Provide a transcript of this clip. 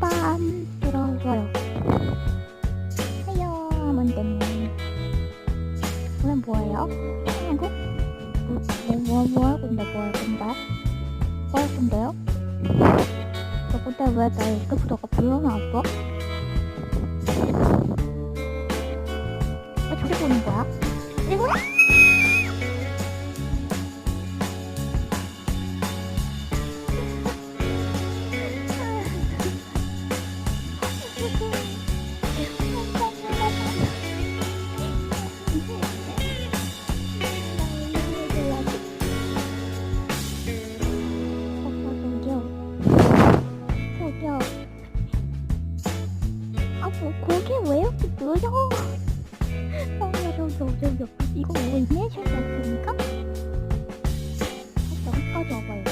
빠밤 들어와요 하여 문대님 오늘 뭐예요? 아이고 뭐, 뭐, 뭐 할 건데 뭐 할 건데? 뭐 할 건데요? 너 근데 왜나 유튜브 너가 불러놨어? 어떻게 보는 거야? 뭐, 그게 왜 이렇게 느려? 어, 저, 저, 저, 저, 이거 뭐 인내하셨지 않습니까? 갑자기 까져와봐요.